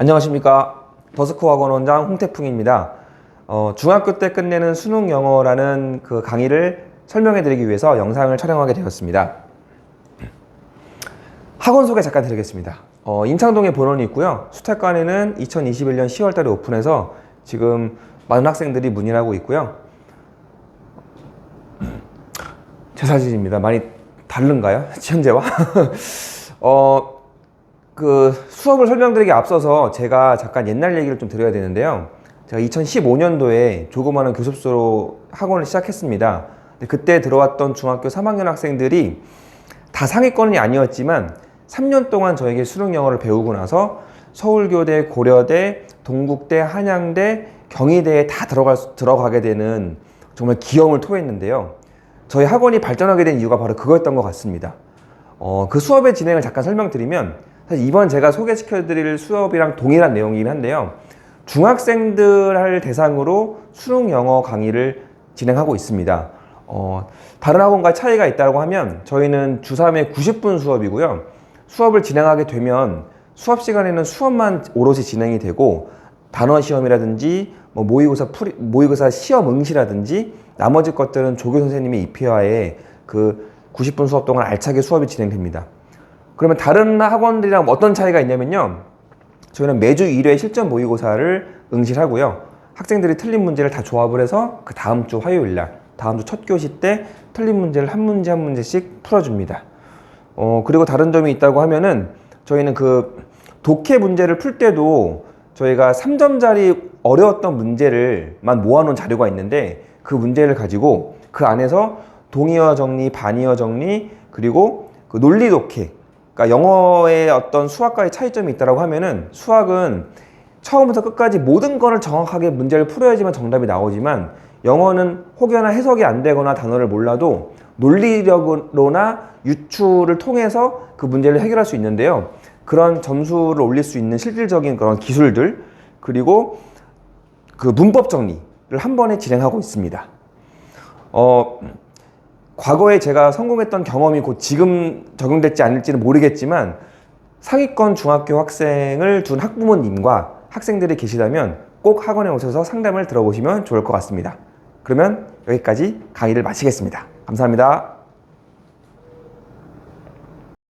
안녕하십니까 더스코 학원 원장 홍태풍입니다. 어, 중학교 때 끝내는 수능 영어라는 그 강의를 설명해 드리기 위해서 영상을 촬영하게 되었습니다. 학원 소개 잠깐 드리겠습니다. 어, 인창동에 본원이 있고요. 수탁관에는 2021년 10월 달에 오픈해서 지금 많은 학생들이 문의를 하고 있고요. 제 사진입니다. 많이 다른가요? 현재와? 어, 그 수업을 설명드리기 앞서서 제가 잠깐 옛날 얘기를 좀 드려야 되는데요. 제가 2015년도에 조그마한 교습소로 학원을 시작했습니다. 그때 들어왔던 중학교 3학년 학생들이 다 상위권이 아니었지만 3년 동안 저에게 수능 영어를 배우고 나서 서울교대, 고려대, 동국대, 한양대, 경희대에 다 들어갈, 수- 들어가게 되는 정말 기염을 토했는데요. 저희 학원이 발전하게 된 이유가 바로 그거였던 것 같습니다. 어, 그 수업의 진행을 잠깐 설명드리면 사실 이번 제가 소개시켜드릴 수업이랑 동일한 내용이긴 한데요. 중학생들을 대상으로 수능 영어 강의를 진행하고 있습니다. 어, 다른 학원과 차이가 있다고 하면 저희는 주3회 90분 수업이고요. 수업을 진행하게 되면 수업 시간에는 수업만 오롯이 진행이 되고 단어 시험이라든지 뭐 모의고사 풀이, 모의고사 시험 응시라든지 나머지 것들은 조교 선생님의 입회하에 그 90분 수업 동안 알차게 수업이 진행됩니다. 그러면 다른 학원들이랑 어떤 차이가 있냐면요. 저희는 매주 1회 실전 모의고사를 응시를 하고요. 학생들이 틀린 문제를 다 조합을 해서 그 다음 주 화요일 날, 다음 주 첫 교시 때 틀린 문제를 한 문제 한 문제씩 풀어줍니다. 어, 그리고 다른 점이 있다고 하면은 저희는 그 독해 문제를 풀 때도 저희가 3점짜리 어려웠던 문제를만 모아놓은 자료가 있는데 그 문제를 가지고 그 안에서 동의어 정리, 반의어 정리, 그리고 그 논리 독해. 그러니까 영어의 어떤 수학과의 차이점이 있다고 하면은 수학은 처음부터 끝까지 모든 거를 정확하게 문제를 풀어야지만 정답이 나오지만 영어는 혹여나 해석이 안 되거나 단어를 몰라도 논리력으로나 유추를 통해서 그 문제를 해결할 수 있는데요. 그런 점수를 올릴 수 있는 실질적인 그런 기술들 그리고 그 문법 정리를 한 번에 진행하고 있습니다. 어, 과거에 제가 성공했던 경험이 곧 지금 적용될지 아닐지는 모르겠지만 상위권 중학교 학생을 둔 학부모님과 학생들이 계시다면 꼭 학원에 오셔서 상담을 들어보시면 좋을 것 같습니다. 그러면 여기까지 강의를 마치겠습니다. 감사합니다.